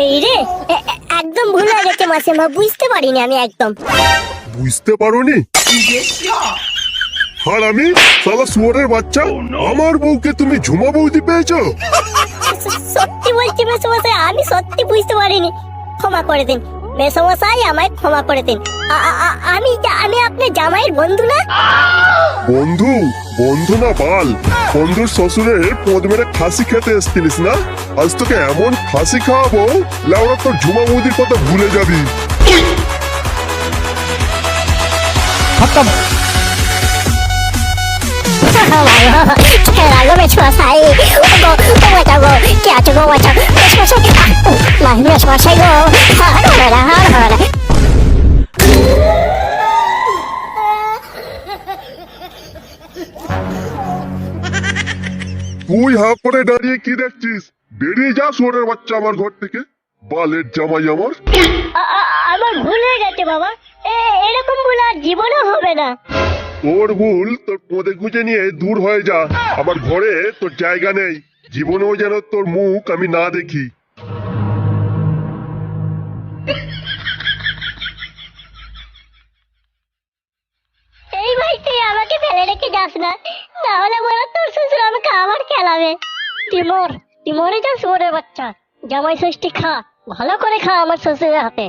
এই রে একদম ভুল হয়ে গেছে মাসিমা বুঝতে পারিনি আমি একদম। বুঝতে পারোনি? আর আমি সালা সুয়ারের বাচ্চা আমার বউকে তুমি ঝুমা বৌদি পেয়েছ? সত্যি বলছি মেসমশাই আমি সত্যি বুঝতে পারিনি। ক্ষমা করে দিন। মেসমশাই আমায় ক্ষমা করে দিন। আমি আমি আপনার জামাইয়ের বন্ধু না? বন্ধু? বন্ধু না বাল। বন্ধুর শ্বশুরের পদ মেরে খাসি খেতে এসছিলিস না? আজ তোকে এমন খাসি খাওয়াবো লাউরা তোর ঝুমা বৌদির কথা ভুলে যাবি। খেলাগো মেসমশাই। ও গো ও বাঁচাও গো কে আছে গো বাঁচাও মেসমশাই মেসমশাই গো। তুই হাফ করে দাঁড়িয়ে কি দেখছিস? বেরিয়ে যা শুয়ারের বাচ্চা আমার ঘর থেকে। বালের জামাই আমার। আমার ভুল হয়ে গেছে বাবা। এরকম ভুল আর জীবনেও হবে না। তোর ভুল তোর পদে গুঁজে নিয়ে দূর হয়ে যা। আমার ঘরে তোর জায়গা নেই। জীবনেও যেন তোর মুখ আমি না দেখি। যাস না, তাহলে বলো তোর শ্বশুর আমাকে আবার খেলাবে। তিমর তিমরে যাস ওরে বাচ্চা। জামাই ষষ্ঠী খা, ভালো করে খা আমার শ্বশুরের হাতে।